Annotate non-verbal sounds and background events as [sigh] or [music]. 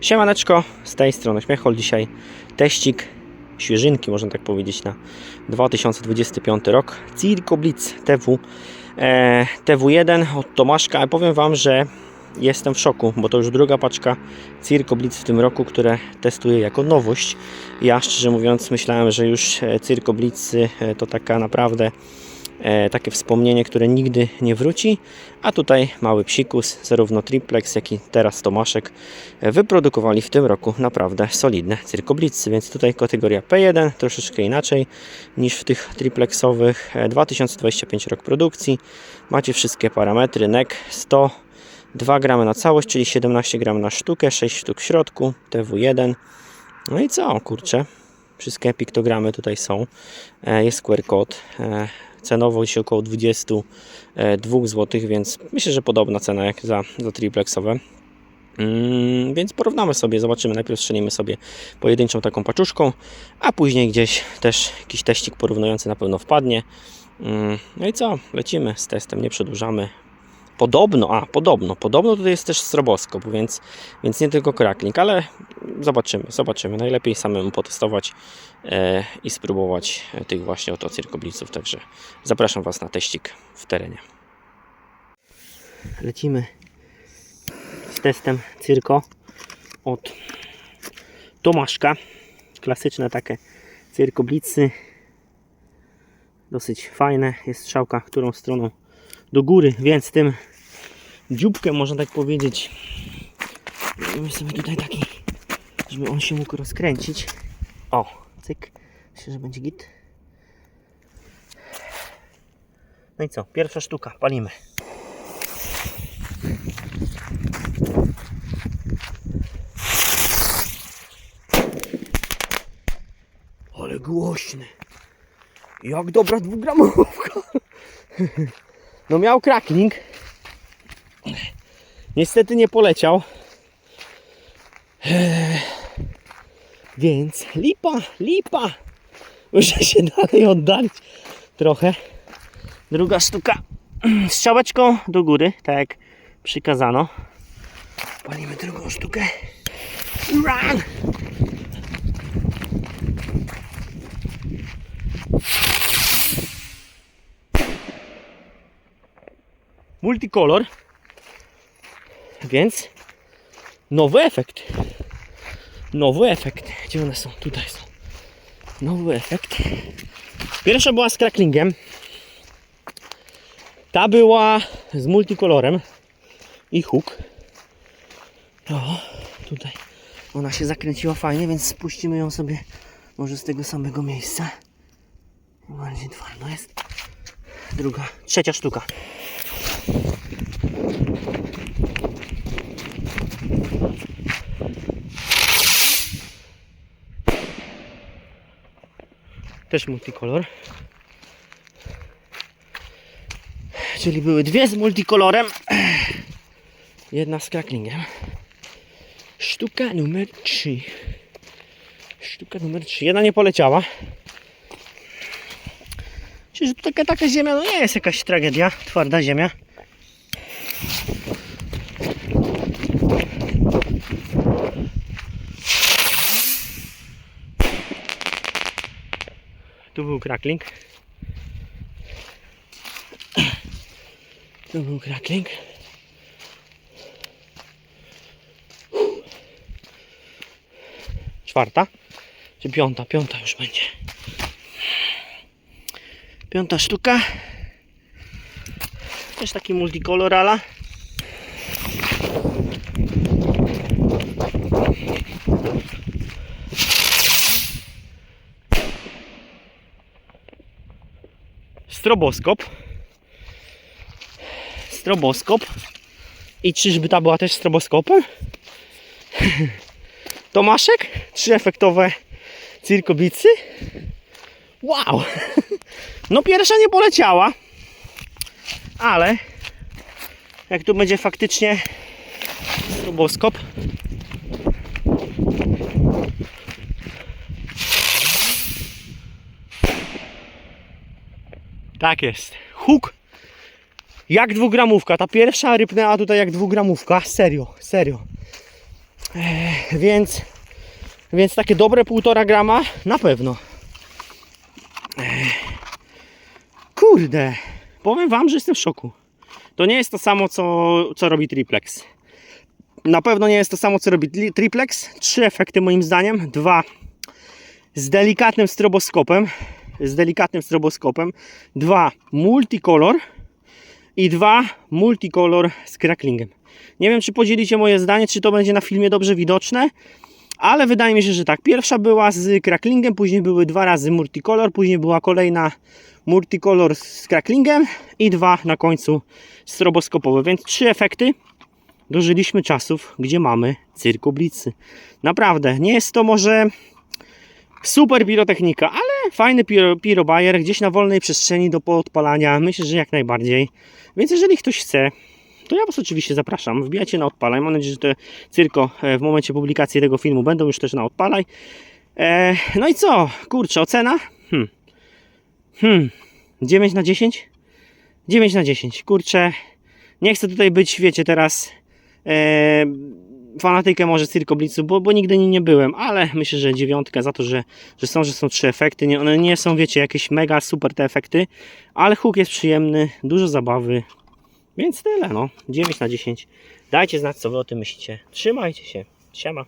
Siemaneczko, z tej strony Śmiechol. Dzisiaj teścik świeżynki, można tak powiedzieć, na 2025 rok. Circo Blitz TW, e, TW1 od Tomaszka. Ale powiem Wam, że jestem w szoku, bo to już druga paczka Circo Blitz w tym roku, które testuję jako nowość. Ja szczerze mówiąc myślałem, że już e, Circo Blitz e, to taka naprawdę takie wspomnienie, które nigdy nie wróci. A tutaj mały psikus, zarówno triplex, jak i teraz Tomaszek e, wyprodukowali w tym roku naprawdę solidne cyrkoblicy, więc tutaj kategoria P1 troszeczkę inaczej niż w tych triplexowych. E, 2025 rok produkcji. Macie wszystkie parametry NEC 100 2 gramy na całość, czyli 17 gram na sztukę, 6 sztuk w środku, TW1. No i co, kurczę, wszystkie piktogramy tutaj są. E, Jest QR kod. E, Cenowo dzisiaj około 22 zł, więc myślę, że podobna cena jak za, za triplexowe. Mm, więc porównamy sobie, zobaczymy. Najpierw strzelimy sobie pojedynczą taką paczuszką, a później gdzieś też jakiś teścik porównujący na pewno wpadnie. Mm, no i co? Lecimy z testem, nie przedłużamy. Podobno, a podobno, podobno tutaj jest też stroboskop, więc, więc nie tylko crackling, ale zobaczymy, zobaczymy. Najlepiej samemu potestować e, i spróbować tych właśnie oto cyrkobliców, także zapraszam Was na teścik w terenie. Lecimy z testem cyrko od Tomaszka. Klasyczne takie cyrkoblicy. Dosyć fajne. Jest strzałka, którą stroną góry, więc tym dzióbkiem można tak powiedzieć. Zrobimy sobie tutaj taki, żeby on się mógł rozkręcić. O, cyk. Myślę, że będzie git. No i co? Pierwsza sztuka, palimy. Ale głośny. Jak dobra dwugramówka. [laughs] No miał crackling. Niestety nie poleciał. Eee, Więc lipa, lipa. Muszę się dalej oddalić trochę. Druga sztuka. Strzałeczką do góry, tak jak przykazano. Palimy drugą sztukę. Run! Multicolor więc nowy efekt. Nowy efekt. Gdzie one są? tutaj są. Nowy efekt. Pierwsza była z cracklingiem. Ta była z multicolorem. I hook. O, tutaj. Ona się zakręciła fajnie więc spuścimy ją sobie może z tego samego miejsca. Bardziej twardo jest. Druga, trzecia sztuka Też multikolor. Czyli były dwie z multikolorem. Jedna z cracklingiem. Sztuka numer 3. Sztuka numer 3. Jedna nie poleciała. Czyli to taka, taka ziemia no nie jest jakaś tragedia. Twarda ziemia. Tu był crackling. Tu był crackling. Czwarta? Czy piąta? Piąta już będzie. Piąta sztuka. Też taki multicolor ala. Stroboskop. Stroboskop. I czyżby ta była też stroboskopem? [laughs] Tomaszek? Trzy efektowe cyrkobicy? Wow! [laughs] No pierwsza nie poleciała. Ale jak tu będzie faktycznie stroboskop, Tak jest. Huk jak dwugramówka. Ta pierwsza rybnęła tutaj jak dwugramówka. Serio, serio. Więc, więc takie dobre 1,5 grama na pewno. Kurde, powiem Wam, że jestem w szoku. To nie jest to samo, co, co robi Triplex. Na pewno nie jest to samo, co robi tri- Triplex. Trzy efekty moim zdaniem. Dwa z delikatnym stroboskopem. Z delikatnym stroboskopem. Dwa multicolor. I dwa multicolor z cracklingiem. Nie wiem, czy podzielicie moje zdanie, czy to będzie na filmie dobrze widoczne. Ale wydaje mi się, że tak. Pierwsza była z cracklingiem, później były dwa razy multicolor, później była kolejna multicolor z cracklingiem i dwa na końcu stroboskopowe. Więc trzy efekty dożyliśmy czasów, gdzie mamy cyrkoblicy. Naprawdę, nie jest to może super pirotechnika, ale fajny piro, pirobajer gdzieś na wolnej przestrzeni do podpalania. Myślę, że jak najbardziej. Więc jeżeli ktoś chce, to ja Was oczywiście zapraszam. Wbijajcie na odpalaj. Mam nadzieję, że te cyrko e, w momencie publikacji tego filmu będą już też na odpalaj. E, no i co? Kurczę, ocena? Hmm. Hmm. 9 na 10? 9 na 10. Kurczę, nie chcę tutaj być, wiecie, teraz e, fanatykiem może Cyrkoblicu, bo, bo nigdy nie byłem, ale myślę, że dziewiątka za to, że, że są, że są trzy efekty. Nie, one nie są, wiecie, jakieś mega super te efekty, ale huk jest przyjemny, dużo zabawy, więc tyle, no. 9 na 10. Dajcie znać, co wy o tym myślicie. Trzymajcie się. Siema.